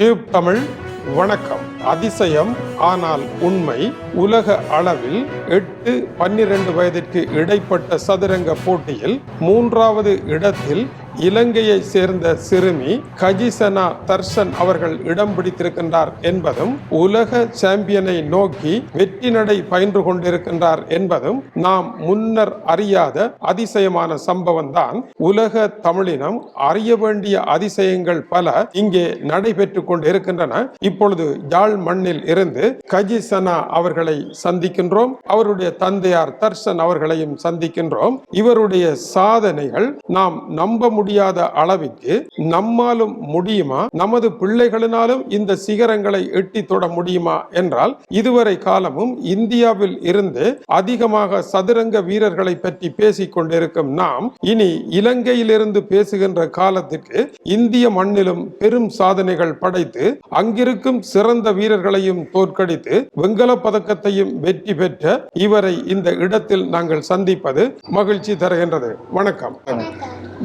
Tube Tamil வணக்கம். அதிசயம் ஆனால் உண்மை. உலக அளவில் எட்டு பன்னிரண்டு வயதிற்கு இடைப்பட்ட சதுரங்க போட்டியில் மூன்றாவது இடத்தில் இலங்கையை சேர்ந்த சிறுமி கஜிசனா தர்ஷன் அவர்கள் இடம் பிடித்திருக்கின்றார் என்பதும் உலக சாம்பியனை நோக்கி வெற்றி நடை பயின்று கொண்டிருக்கின்றார் என்பதும் நாம் முன்னர் அறியாத அதிசயமான சம்பவம் தான் உலக தமிழினம் அறிய வேண்டிய அதிசயங்கள் பல இங்கே நடைபெற்றுக் கொண்டிருக்கின்றன. இப்பொழுது யாழ் மண்ணில் இருந்து கஜிசனா அவர்களை சந்திக்கின்றோம். அவருடைய தந்தையார் தர்ஷன் அவர்களையும் சந்திக்கின்றோம். இவருடைய சாதனைகள் நாம் நம்ப முடியாத அளவிற்கு நம்மாலும் முடியுமா? நமது பிள்ளைகளினாலும் இந்த சிகரங்களை எட்டி தொட முடியுமா? என்றால் இதுவரை காலமும் இந்தியாவில் இருந்து அதிகமாக சதுரங்க வீரர்களை பற்றி பேசிக் கொண்டிருக்கும் நாம் இனி இலங்கையிலிருந்து பேசுகின்ற காலத்திற்கு இந்திய மண்ணிலும் பெரும் சாதனைகள் படைத்து அங்கிருக்கும் சிறந்த வீரர்களையும் தோற்கடித்து வெண்கல பதக்கத்தையும் வெற்றி பெற்ற இவரை இந்த இடத்தில் நாங்கள் சந்திப்பது மகிழ்ச்சி தருகின்றது. வணக்கம்.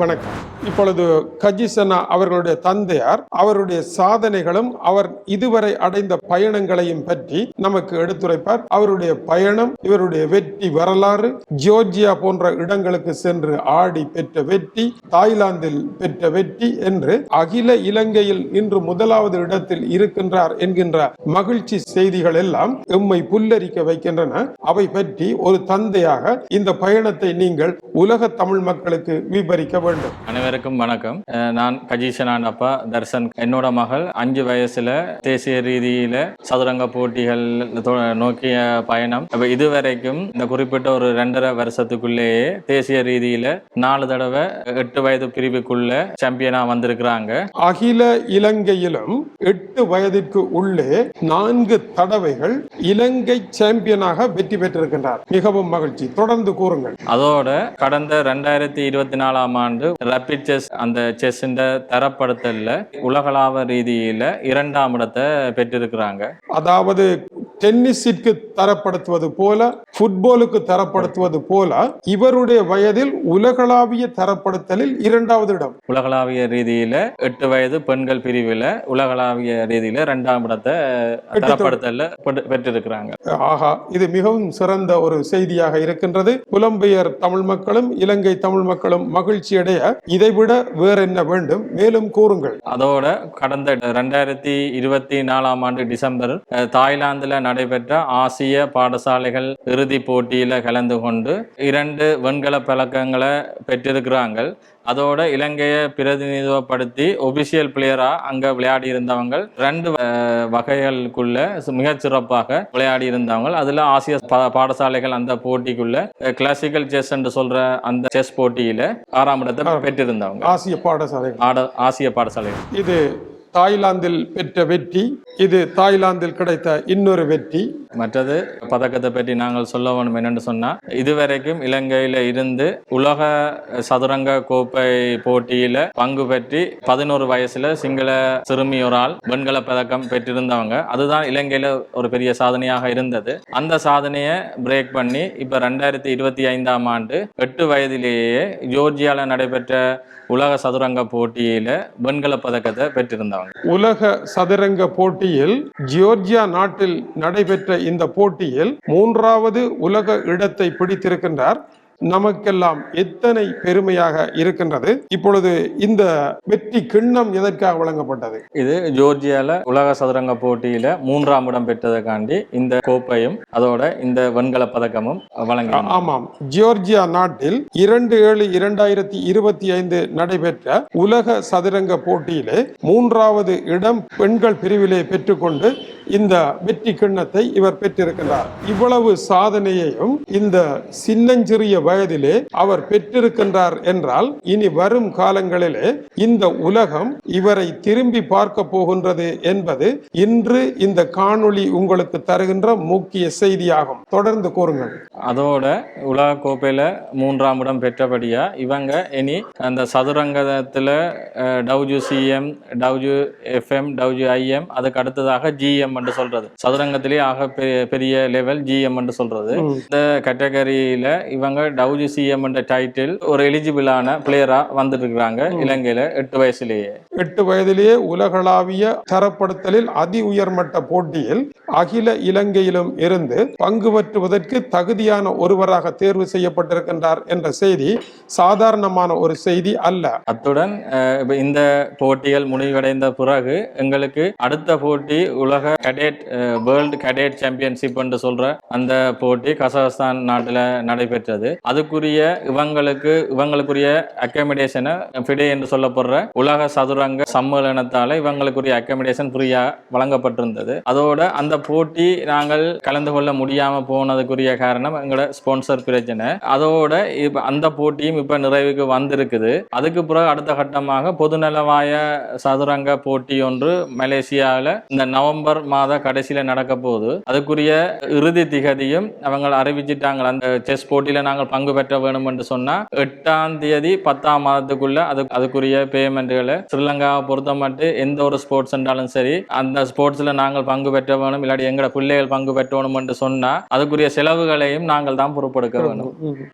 வணக்கம். இப்பொழுது கஜிசனா அவர்களுடைய தந்தையார் அவருடைய சாதனைகளும் அவர் இதுவரை அடைந்த பயணங்களையும் பற்றி நமக்கு எடுத்துரைப்பார். அவருடைய பயணம் இவருடைய வெற்றி வரலாறு ஜியோர்ஜியா போன்ற இடங்களுக்கு சென்று ஆடி பெற்ற வெற்றி தாய்லாந்தில் பெற்ற வெற்றி என்று அகில இலங்கையில் இன்று முதலாவது இடத்தில் இருக்கின்றார் என்கின்ற மகிழ்ச்சி செய்திகள் எல்லாம் எம்மை புல்லரிக்க வைக்கின்றன. அவை பற்றி ஒரு தந்தையாக இந்த பயணத்தை நீங்கள் உலக தமிழ் மக்களுக்கு விபரிக்க வேண்டும். அனைவருக்கும் வணக்கம். நான் கஜீஷனான் அப்பா தர்சன். என்னோட மகள் அஞ்சு வயசுல தேசிய ரீதியில சதுரங்க போட்டிகள் நோக்கிய பயணம். அப்ப இதுவரைக்கும் இந்த குறிப்பிட்ட ஒரு ரெண்டரை வருஷத்துக்குள்ளேயே தேசிய ரீதியில நாலு தடவை எட்டு வயது பிரிவுக்குள்ள சாம்பியனா வந்திருக்கிறாங்க. அகில இலங்கையிலும் எட்டு வயதிற்கு உள்ளே நான்கு தடவைகள் இலங்கை சாம்பியனாக வெற்றி பெற்றிருக்கின்றார். மிகவும் மகிழ்ச்சி. தொடர்ந்து கூறுங்கள். அதோட கடந்த ரெண்டாயிரத்தி இருபத்தி நாலாம் ஆண்டு ரப்பிட் செஸ் அந்த செஸ் தரப்படுத்தல உலகளாவ ரீதியில இரண்டாம் இடத்தை பெற்றிருக்கிறாங்க. அதாவது டென்னிஸிற்கு தரப்படுத்துவது போல ஃபுட்பாலுக்கு தரப்படுத்துவது போல இவருடைய வயதில் உலகளாவிய தரப்படுத்தலில் இரண்டாவது இடம். உலகளாவிய ரீதியில எட்டு வயது பெண்கள் பிரிவுல உலகளாவிய ரீதியில இரண்டாம் இடத்தை தரப்படுத்தல்ல பெற்று- பெற்றிருக்கிறாங்க. ஆஹா இது மிகவும் சிறந்த ஒரு செய்தியாக இருக்கின்றது. புலம்பெயர் தமிழ் மக்களும் இலங்கை தமிழ் மக்களும் மகிழ்ச்சி அடைய இதைவிட வேற என்ன வேண்டும்? மேலும் கூறுங்கள். அதோட கடந்த ரெண்டாயிரத்தி இருபத்தி நாலாம் ஆண்டு டிசம்பர் தாய்லாந்துல நடைபெற்ற ஆசிய பாடசாலைகள் இறுதிப் போட்டியில கலந்து கொண்டு இரண்டு வெண்கல பதக்கங்களை பெற்றிருக்கிறாங்க அதோட இலங்கையை பிரதிநிதித்துவப்படுத்தி ஒபிஷியல் பிளேயரா அங்க விளையாடி இருந்தவங்க ரெண்டு வகைகளுக்குள்ள மிகச் சிறப்பாக விளையாடி இருந்தவங்க. அதுல ஆசிய பாடசாலைகள் அந்த போட்டிக்குள்ள கிளாசிக்கல் செஸ் என்று சொல்ற அந்த செஸ் போட்டியில ஆறாம் இடத்தை பெற்றிருந்தவங்க. ஆசிய பாடசாலைகள். ஆட ஆசிய பாடசாலைகள். இது தாய்லாந்தில் பெற்ற வெற்றி. இது தாய்லாந்தில் கிடைத்த இன்னொரு வெற்றி. மற்றது பதக்கத்தை பற்றி நாங்கள் சொல்ல வேணும் என்னன்னு சொன்னா இதுவரைக்கும் இலங்கையில இருந்து உலக சதுரங்க கோப்பை போட்டியில பங்கு பெற்றி பதினோரு வயசுல சிங்கள சிறுமி ஒரு ஆள் வெண்கல பதக்கம் பெற்றிருந்தவங்க. அதுதான் இலங்கையில ஒரு பெரிய சாதனையாக இருந்தது. அந்த சாதனையை பிரேக் பண்ணி இப்ப ரெண்டாயிரத்தி இருபத்தி ஐந்தாம் ஆண்டு எட்டு வயதிலேயே ஜோர்ஜியால நடைபெற்ற உலக சதுரங்க போட்டியில வெண்கல பதக்கத்தை பெற்றிருந்தவங்க. உலக சதுரங்க போட்டியில் ஜியோர்ஜியா நாட்டில் நடைபெற்ற இந்த போட்டியில் மூன்றாவது உலக இடத்தை பிடித்திருக்கின்றார். நமக்கெல்லாம் எத்தனை பெருமையாக இருக்கின்றது. இப்பொழுது இந்த வெற்றி கிண்ணம் எதற்காக வழங்கப்பட்டது? இது ஜோர்ஜியால உலக சதுரங்க போட்டியில மூன்றாம் இடம் பெற்றதுக்காண்டி இந்த கோப்பையும் அதோட இந்த வெண்கல பதக்கமும் வழங்கி ஆமாம். ஜியோர்ஜியா நாட்டில் இரண்டு ஏழு இரண்டாயிரத்தி இருபத்தி ஐந்து நடைபெற்ற உலக சதுரங்க போட்டியிலே மூன்றாவது இடம் பெண்கள் பிரிவிலே பெற்றுக்கொண்டு இந்த வெற்றி கிண்ணத்தை இவர் பெற்றிருக்கின்றார். இவ்வளவு சாதனையையும் இந்த சின்னஞ்சிறிய வயதிலே அவர் பெற்றிருக்கின்றார் என்றால் இனி வரும் காலங்களிலே இந்த உலகம் இவரை திரும்பி பார்க்க போகின்றது என்பது இன்று இந்த காணொளி உங்களுக்கு தருகின்ற முக்கிய செய்தியாகும். தொடர்ந்து கூறுங்கள். அதோட உலக கோப்பையில மூன்றாம் இடம் பெற்றபடியா இவங்க இனி அந்த சதுரங்கத்துல டவுஜு சிஎம் டவுஜு எஃப்எம் டவுஜு ஐஎம் அதுக்கு அடுத்ததாக ஜிஎம் என்று சொல்றது. சதுரங்கத்திலேயே ஆக பெரிய லெவல் ஜிஎம் என்று சொல்றது. இந்த கேட்டகரியில இவங்க டவுஜி சிஎம் என்ற டைட்டில் ஒரு எலிஜிபிளான பிளேயரா வந்துட்டு இருக்காங்க இலங்கையில எட்டு வயசுலயே. எட்டு வயதிலேயே உலகளாவிய தரப்படுத்தலில் அதி உயர்மட்ட போட்டியில் அகில இலங்கையிலும் இருந்து பங்கு பெற்றுவதற்கு தகுதியான ஒருவராக தேர்வு செய்யப்பட்டிருக்கின்றார் என்ற செய்தி சாதாரணமான ஒரு செய்தி அல்ல. அத்துடன் இந்த போட்டிகள் முடிவடைந்த பிறகு எங்களுக்கு அடுத்த போட்டி உலக கடேட் வேர்ல்டு கடேட் சாம்பியன்ஷிப் என்று சொல்ற அந்த போட்டி கசகஸ்தான் நாட்டில் நடைபெற்றது. அதுக்குரிய இவங்களுக்கு இவங்களுக்குரிய அக்கமடேஷனை ஃபிடே என்று சொல்லப்படுற உலக சதுரங்க சம்மேளனத்தால இவங்களுக்குரிய அக்கமடேஷன் ஃப்ரீயா வழங்கப்பட்டிருந்தது. அதோட அந்த போட்டி நாங்கள் கலந்து கொள்ள முடியாம போனதுக்குரிய காரணம் எங்களோட ஸ்பான்சர் பிரச்சனை. அதோட இப்ப அந்த போட்டியும் இப்ப நிறைவுக்கு வந்திருக்குது. அதுக்கு பிறகு அடுத்த கட்டமாக பொதுநலவாய சதுரங்க போட்டி ஒன்று மலேசியாவில் இந்த நவம்பர் மாத கடைசியில் நடக்க போகுது. அதுக்குரிய இறுதி திகதியும் அவங்க அறிவிச்சிட்டாங்க. அந்த செஸ் போட்டியில் நாங்கள் பங்கு பெற்ற வேணும் என்று சொன்னா எட்டாம் தேதி பத்தாம் மாதத்துக்குள்ள அது அதுக்குரிய பேமெண்ட்டுகளை ஸ்ரீலங்காவை பொறுத்த மட்டும் எந்த ஒரு ஸ்போர்ட்ஸ் என்றாலும் சரி அந்த ஸ்போர்ட்ஸ்ல நாங்கள் பங்கு பெற்ற வேணும் இல்லாட்டி எங்கட பிள்ளைகள் பங்கு பெற்றணும் என்று சொன்னா அதுக்குரிய செலவுகளையும் நாங்கள் தான் பொறுப்பெடுக்க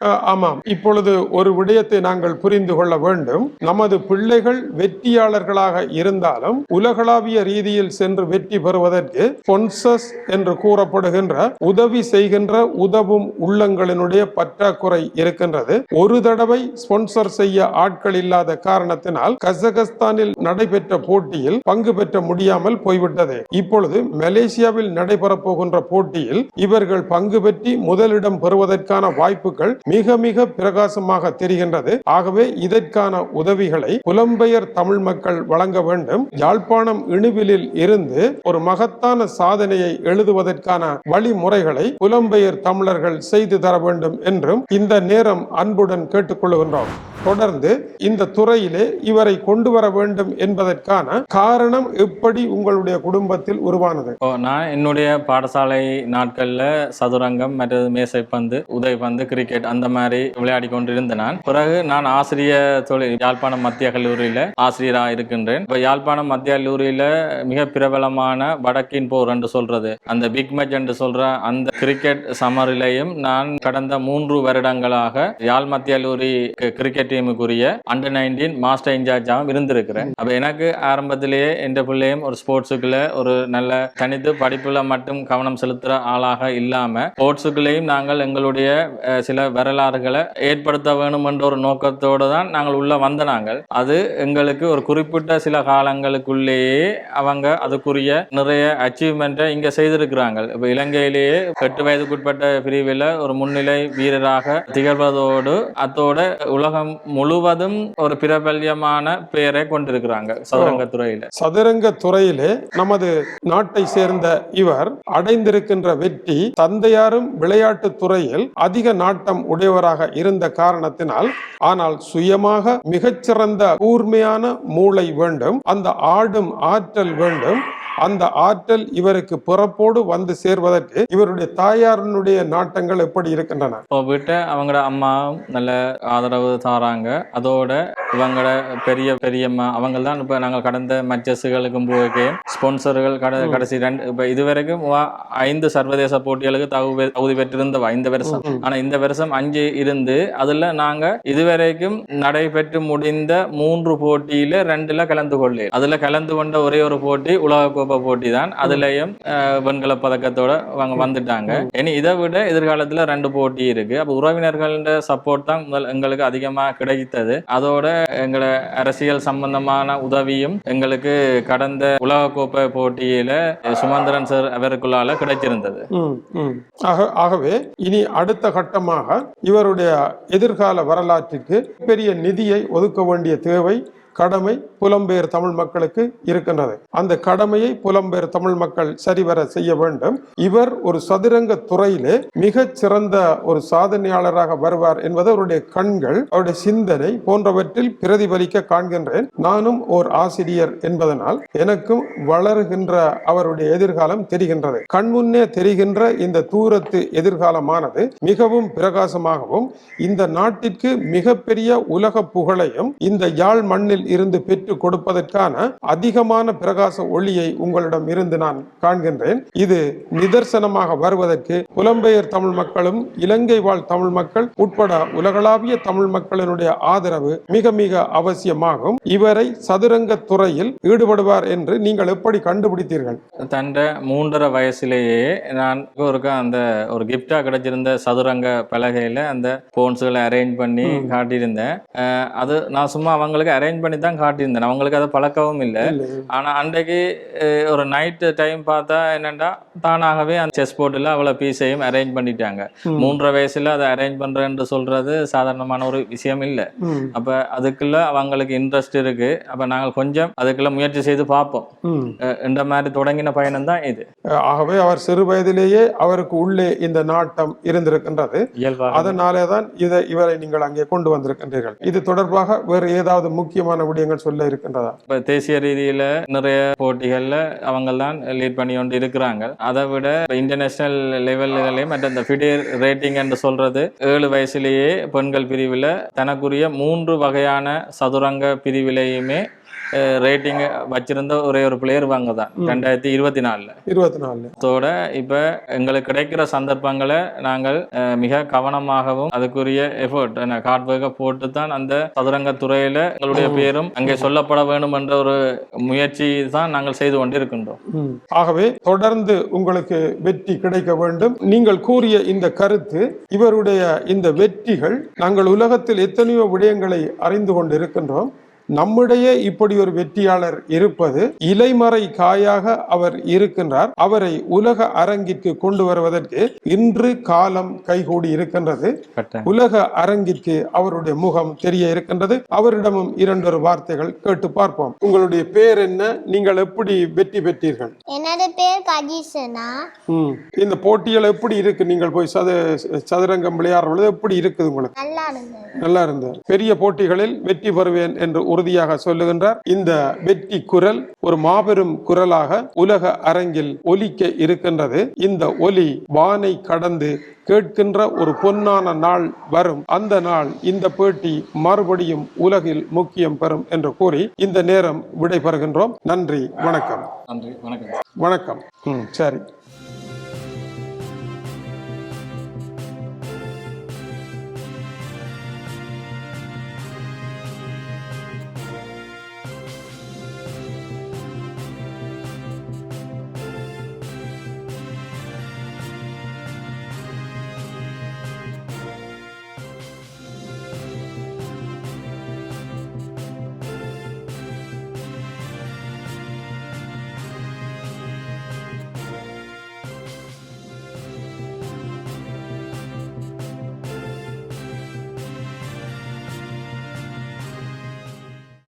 அஹ், ஆமாம். இப்பொழுது ஒரு விடயத்தை நாங்கள் புரிந்து கொள்ள வேண்டும். நமது பிள்ளைகள் வெற்றியாளர்களாக இருந்தாலும் உலகளாவிய ரீதியில் சென்று வெற்றி பெறுவதற்கு ஸ்பான்சர்ஸ் என்று கூறப்படுகின்ற உதவி செய்கின்ற உதவும் உள்ளங்களினுடைய பற்றாக்குறை முறை இருக்கின்றது. ஒரு தடவை ஸ்பான்சர் செய்ய ஆட்கள் இல்லாத காரணத்தினால் கசகஸ்தானில் நடைபெற்ற போட்டியில் பங்கு பெற்ற முடியாமல் போய்விட்டது. இப்பொழுது மலேசியாவில் நடைபெறப் போகின்ற போட்டியில் இவர்கள் பங்கு பெற்றி முதலிடம் பெறுவதற்கான வாய்ப்புகள் மிக மிக பிரகாசமாக தெரிகின்றது. ஆகவே இதற்கான உதவிகளை புலம்பெயர் தமிழ் மக்கள் வழங்க வேண்டும். யாழ்ப்பாணம் இணுவிலில் இருந்து ஒரு மகத்தான சாதனையை எழுதுவதற்கான வழிமுறைகளை புலம்பெயர் தமிழர்கள் செய்து தர வேண்டும் என்றும் இந்த நேரம் அன்புடன் கேட்டுக்கொள்கின்றோம் தொடர்ந்து இந்த துறையிலே இவரை கொண்டு வர வேண்டும் என்பதற்கான காரணம் எப்படி உங்களுடைய குடும்பத்தில் உருவானது? இப்போ நான் என்னுடைய பாடசாலை நாட்கள்ல சதுரங்கம் மற்றது மேசைப்பந்து பந்து கிரிக்கெட் அந்த மாதிரி விளையாடி கொண்டிருந்த நான். பிறகு நான் ஆசிரிய தொழில் யாழ்ப்பாணம் மத்திய கல்லூரியில ஆசிரியராக இருக்கின்றேன். இப்போ யாழ்ப்பாணம் மத்திய கல்லூரியில மிக பிரபலமான வடக்கின் போர் என்று சொல்றது அந்த பிக் மேட்ச் என்று சொல்ற அந்த கிரிக்கெட் சமரிலையும் நான் கடந்த மூன்று வருடங்களாக யாழ் மத்திய கல்லூரி கிரிக்கெட் டீமுக்குரிய அண்டர் நைன்டீன் மாஸ்டர் இன்சார்ஜாகவும் இருந்திருக்கிறேன். அப்ப எனக்கு ஆரம்பத்திலேயே எந்த பிள்ளையும் ஒரு ஸ்போர்ட்ஸுக்குள்ள ஒரு நல்ல தனித்து படிப்புல மட்டும் கவனம் செலுத்துற ஆளாக இல்லாம ஸ்போர்ட்ஸுக்குள்ளேயும் நாங்கள் எங்களுடைய சில வரலாறுகளை ஏற்படுத்த வேணும் என்ற ஒரு நோக்கத்தோடு தான் நாங்கள் உள்ள வந்த நாங்கள். அது எங்களுக்கு ஒரு குறிப்பிட்ட சில காலங்களுக்குள்ளேயே அவங்க அதுக்குரிய நிறைய அச்சீவ்மெண்ட்டை இங்க செய்திருக்கிறாங்க. இப்ப இலங்கையிலேயே எட்டு வயதுக்குட்பட்ட பிரிவில் ஒரு முன்னிலை வீரராக திகழ்வதோடு அத்தோட உலகம் முழுவதும் ஒரு பிரபல்யமான பெயரை கொண்டிருக்கிறாங்க சதுரங்க துறையில சதுரங்க துறையிலே நமது நாட்டை சேர்ந்த இவர் அடைந்திருக்கின்ற வெற்றி தந்தையாரும் விளையாட்டு துறையில் அதிக நாட்டம் உடையவராக இருந்த காரணத்தினால் ஆனால் சுயமாக மிகச்சிறந்த கூர்மையான மூளை வேண்டும் அந்த ஆடும் ஆற்றல் வேண்டும் அந்த ஆற்றல் இவருக்கு பிறப்போடு வந்து சேர்வதற்கு இவருடைய தாயாரினுடைய நாட்டங்கள் எப்படி இருக்கின்றன? இப்போ வீட்டை அவங்களோட அம்மா நல்ல ஆதரவு தாராங்க. அதோட இவங்களோட பெரிய பெரியம்மா அவங்க தான் இப்போ நாங்கள் கடந்த மச்சஸுகளுக்கும் போகே ஸ்பான்சர்கள் கட கடைசி ரெண்டு இப்போ இதுவரைக்கும் ஐந்து சர்வதேச போட்டிகளுக்கு தகுதி தகுதி பெற்றிருந்தவா இந்த வருஷம். ஆனா இந்த வருஷம் அஞ்சு இருந்து அதுல நாங்க இதுவரைக்கும் நடைபெற்று முடிந்த மூன்று போட்டியில ரெண்டுல கலந்து கொள்ளு அதுல கலந்து கொண்ட ஒரே ஒரு போட்டி உலகக்கோப்பை போட்டி தான் அதுலயும் வெண்கல பதக்கத்தோட அவங்க வந்துட்டாங்க. இனி இதை விட எதிர்காலத்துல ரெண்டு போட்டி இருக்கு. அப்ப உறவினர்கள சப்போர்ட் தான் முதல் எங்களுக்கு அதிகமா கிடைத்தது. அதோட எங்களை அரசியல் சம்பந்தமான உதவியும் எங்களுக்கு கடந்த உலகக்கோப்பை போட்டியில சுமந்திரன் சார் அவருக்குள்ளால கிடைச்சிருந்தது ஆக- ஆகவே இனி அடுத்த கட்டமாக இவருடைய எதிர்கால வரலாற்றிற்கு பெரிய நிதியை ஒதுக்க வேண்டிய தேவை கடமை புலம்பெயர் தமிழ் மக்களுக்கு இருக்கின்றது. அந்த கடமையை புலம்பெயர் தமிழ் மக்கள் சரிவர செய்ய வேண்டும். இவர் ஒரு சதுரங்க துறையிலே மிகச் சிறந்த ஒரு சாதனையாளராக வருவார் என்பது அவருடைய கண்கள் அவருடைய சிந்தனை போன்றவற்றில் பிரதிபலிக்க காண்கின்றேன். நானும் ஓர் ஆசிரியர் என்பதனால் எனக்கும் வளருகின்ற அவருடைய எதிர்காலம் தெரிகின்றது. கண்முன்னே தெரிகின்ற இந்த தூரத்து எதிர்காலமானது மிகவும் பிரகாசமாகவும் இந்த நாட்டிற்கு மிகப்பெரிய உலக புகழையும் இந்த யாழ் மண்ணில் வானில் இருந்து பெற்று கொடுப்பதற்கான அதிகமான பிரகாச ஒளியை உங்களிடம் இருந்து நான் காண்கின்றேன். இது நிதர்சனமாக வருவதற்கு புலம்பெயர் தமிழ் மக்களும் இலங்கை வாழ் தமிழ் மக்கள் உட்பட உலகளாவிய தமிழ் மக்களினுடைய ஆதரவு மிக மிக அவசியமாகும். இவரை சதுரங்க துறையில் ஈடுபடுவார் என்று நீங்கள் எப்படி கண்டுபிடித்தீர்கள்? தண்ட மூன்றரை வயசுலேயே நான் ஒருக்கா அந்த ஒரு கிஃப்டா கிடைச்சிருந்த சதுரங்க பலகையில அந்த போன்ஸுகளை அரேஞ்ச் பண்ணி காட்டியிருந்தேன். அது நான் சும்மா அவங்களுக்கு அரேஞ்ச் பண்ணி தான் காட்டியிருந்தேன். அவங்களுக்கு அதை பழக்கவும் இல்லை. ஆனா அன்றைக்கு ஒரு நைட்டு டைம் பார்த்தா என்னன்னா தானாகவே அந்த செஸ் போர்டில் அவ்வளோ பீஸையும் அரேஞ்ச் பண்ணிட்டாங்க. மூன்றரை வயசுல அதை அரேஞ்ச் பண்றேன்னு சொல்றது சாதாரணமான ஒரு விஷயம் இல்லை. அப்ப அதுக்குள்ள அவங்களுக்கு இன்ட்ரெஸ்ட் இருக்கு. அப்ப நாங்கள் கொஞ்சம் அதுக்குள்ள முயற்சி செய்து பார்ப்போம். இந்த மாதிரி தொடங்கின பயணம் தான் இது. ஆகவே அவர் சிறு வயதிலேயே அவருக்கு உள்ளே இந்த நாட்டம் இருந்திருக்கின்றது. அதனாலே தான் இதை இவரை நீங்கள் அங்கே கொண்டு வந்திருக்கின்றீர்கள். இது தொடர்பாக வேறு ஏதாவது முக்கியமான விடயங்கள் சொல்ல இருக்கின்றதா? இப்ப தேசிய ரீதியில நிறைய போட்டிகள்ல அவங்க தான் லீட் பண்ணி கொண்டு இருக்கிறாங்க. அதை விட இன்டர்நேஷனல் லெவல்களையும் மற்ற இந்த ஃபிடேர் ரேட்டிங் என்று சொல்றது ஏழு வயசுலேயே பெண்கள் பிரிவில் தனக்குரிய மூன்று வகையான சதுரங்க பிரிவிலையுமே ரேட்டிங் வச்சிருந்த ஒரே ஒரு பிளேயர் வாங்க தான் ரெண்டாயிரத்தி இருபத்தி நாலுல. இருபத்தி நாலு அதோட இப்ப எங்களுக்கு கிடைக்கிற சந்தர்ப்பங்களை நாங்கள் மிக கவனமாகவும் அதுக்குரிய எஃபர்ட் ஹார்ட் ஒர்க்கை போட்டு தான் அந்த சதுரங்க துறையில எங்களுடைய பேரும் அங்கே சொல்லப்பட வேண்டும் என்ற ஒரு முயற்சி தான் நாங்கள் செய்து கொண்டிருக்கின்றோம். ஆகவே தொடர்ந்து உங்களுக்கு வெற்றி கிடைக்க வேண்டும். நீங்கள் கூறிய இந்த கருத்து இவருடைய இந்த வெற்றிகள் நாங்கள் உலகத்தில் எத்தனையோ விடயங்களை அறிந்து கொண்டிருக்கின்றோம். நம்முடைய இப்படி ஒரு வெற்றியாளர் இருப்பது இலைமறை காயாக அவர் இருக்கின்றார். அவரை உலக அரங்கிற்கு கொண்டு வருவதற்கு இன்று காலம் கைகூடி இருக்கின்றது. உலக அரங்கிற்கு அவருடைய முகம் தெரிய இருக்கின்றது. அவரிடமும் இரண்டொரு வார்த்தைகள் கேட்டு பார்ப்போம். உங்களுடைய பேர் என்ன? நீங்கள் எப்படி வெற்றி பெற்றீர்கள்? என்னோட பேர் கஜீசனா. இந்த போட்டிகள் எப்படி இருக்கு? நீங்கள் போய் சது சதுரங்கம் விளையாடுற பொழுது எப்படி இருக்குது உங்களுக்கு? நல்லா இருந்தது. நல்லா இருந்தது. பெரிய போட்டிகளில் வெற்றி பெறுவேன் என்று உறுதியாக சொல்லுகின்றார். இந்த வெற்றி குரல் ஒரு மாபெரும் குரலாக உலக அரங்கில் ஒலிக்க இருக்கின்றது. இந்த ஒலி வானை கடந்து கேட்கின்ற ஒரு பொன்னான நாள் வரும். அந்த நாள் இந்த பேட்டி மறுபடியும் உலகில் முக்கியம் பெறும் என்று கூறி இந்த நேரம் விடைபெறுகின்றோம். நன்றி வணக்கம். நன்றி வணக்கம். வணக்கம். ம் சரி.